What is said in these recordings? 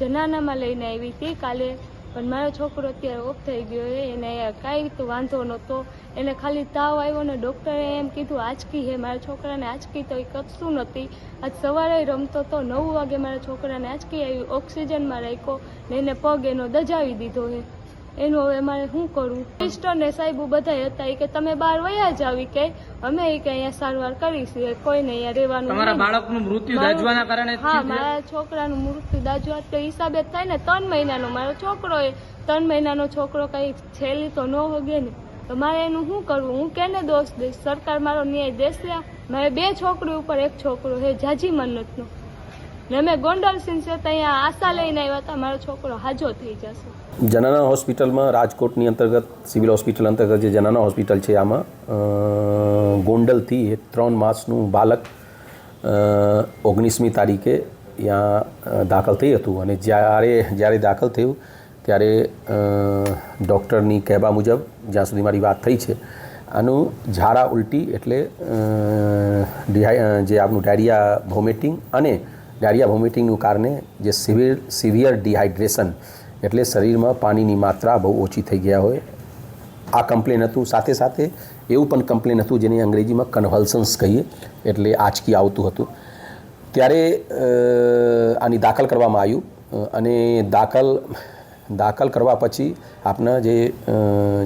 જનાનામાં લઈને આવી હતી. કાલે પણ મારો છોકરો અત્યારે ઓફ થઈ ગયો છે. એને કાંઈ તો વાંધો નહોતો. એને ખાલી તાવ આવ્યો ને ડૉક્ટરે એમ કીધું, આંચકી હે મારા છોકરાને, આંચકી તો એ કશું નથી. આજ સવારે રમતો તો નવ વાગે મારા છોકરાને આંચકી આવી ઓક્સિજનમાં રાખ્યો ને એને પગ એનો દજાવી દીધો છે. એનું હવે મારે શું કરવું સિસ્ટર ને સાહેબો બધા હતા કે તમે બહાર વયા જ આવી કે અમે ઈ કે અહીંયા સારવાર કરીશું એ કોઈને અહીંયા રહેવાનું તમારા. બાળકનું મૃત્યુ દાજવાના કારણે હા? મારા છોકરાનું મૃત્યુ દાજવા તો હિસાબે થાય ને ત્રણ મહિનાનો મારો છોકરો એ ત્રણ મહિનાનો છોકરો કઈ છેલ્લી તો ન વગે ને તો મારે એનું શું કરવું હું કેને દોષ દઈશ સરકાર મારો ન્યાય દેશે? મારે બે છોકરી ઉપર એક છોકરો હે જાજી મન્નતનો ને ગોંડલ સિંહ છે આશા લઈને આવ્યા હતા. મારો છોકરો હાજો થઈ જશે. જનાના હોસ્પિટલમાં રાજકોટની અંતર્ગત, સિવિલ હોસ્પિટલ અંતર્ગત જે જનાના હોસ્પિટલ છે આમાં ગોંડલથી ત્રણ માસનું બાળક ઓગણીસમી તારીખે ત્યાં દાખલ થઈ હતું. અને જ્યારે જ્યારે દાખલ થયું, ત્યારે ડૉક્ટરની કહેવા મુજબ જ્યાં સુધી મારી વાત થઈ છે, આનું ઝાડા ઉલટી એટલે જે આપનું ડાયરિયા, વોમિટિંગ અને ડાયરિયા વોમિટિંગનું કારણે જે સિવિર સિવિયર ડિહાઇડ્રેશન એટલે શરીરમાં પાણીની માત્રા બહુ ઓછી થઈ ગયા હોય. આ કમ્પ્લેન હતું. સાથે સાથે એવું પણ કમ્પ્લેન હતું જેને અંગ્રેજીમાં કન્વલ્સન્સ કહીએ એટલે આંચકી આવતું હતું. ત્યારે આની દાખલ કરવામાં આવ્યું. અને દાખલ દાખલ કરવા પછી આપના જે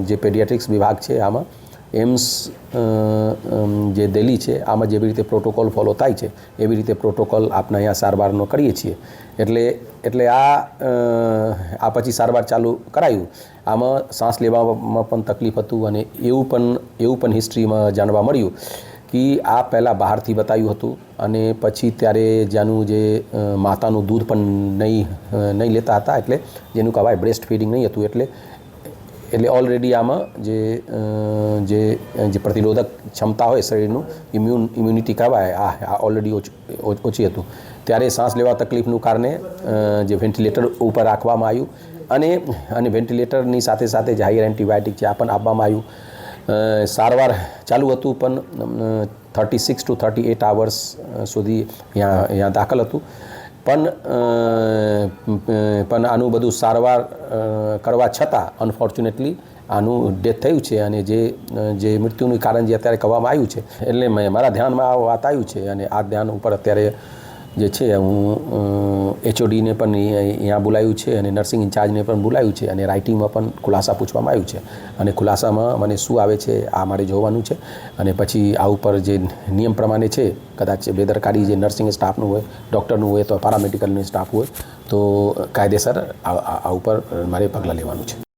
જે પેડિયાટ્રિક્સ વિભાગ છે આમાં એમ્સ જે દિલ્હી છે, આમાં જેવી રીતે પ્રોટોકોલ ફોલો થાય છે, એવી રીતે પ્રોટોકોલ આપણે અહીંયા સારવારનો કરીએ છીએ. એટલે એટલે આ આ પછી સારવાર ચાલુ કરાયું. આમાં શ્વાસ લેવામાં પણ તકલીફ હતું અને એવું પણ એવું પણ હિસ્ટ્રીમાં જાણવા મળ્યું કે આ પહેલાં બહારથી બતાવ્યું હતું અને પછી ત્યારે જેનું જે માતાનું દૂધ પણ નહીં નહીં લેતા હતા એટલે જેનું કહેવાય બ્રેસ્ટ ફીડિંગ નહીં હતું એટલે એટલે ઓલરેડી આમાં જે જે જે પ્રતિરોધક ક્ષમતા હોય શરીરનું ઇમ્યુન ઇમ્યુનિટી કહેવાય. આ ઓલરેડી ઓછી હતું. ત્યારે શ્વાસ લેવા તકલીફનું કારણે જે વેન્ટિલેટર ઉપર રાખવામાં આવ્યું અને અને વેન્ટિલેટરની સાથે સાથે જે હાયર એન્ટીબાયોટિક છે આ પણ આપવામાં આવ્યું. સારવાર ચાલુ હતું, પણ thirty six to thirty eight hours સુધી અહીંયા અહીંયા દાખલ હતું. પણ પણ આનું બધું સારવાર કરવા છતાં અનફોર્ચ્યુનેટલી આનું ડેથ થયું છે અને જે જે મૃત્યુનું કારણ જે અત્યારે કહેવામાં આવ્યું છે, એટલે મેં મારા ધ્યાનમાં આ વાત આવ્યું છે અને આ ધ્યાન ઉપર અત્યારે જે છે, હું એચઓડીને પણ અહીં- અહીંયા બોલાવ્યું છે અને નર્સિંગ ઇન્ચાર્જને પણ બોલાવ્યું છે અને રાઇટિંગમાં પણ ખુલાસા પૂછવામાં આવ્યું છે. અને ખુલાસામાં મને શું આવે છે, આ મારે જોવાનું છે. અને પછી આ ઉપર જે નિયમ પ્રમાણે છે, કદાચ બેદરકારી જે નર્સિંગ સ્ટાફનું હોય, ડૉક્ટરનું હોય તો પારામેડિકલનું સ્ટાફ હોય, તો કાયદેસર આ ઉપર મારે પગલાં લેવાનું છે.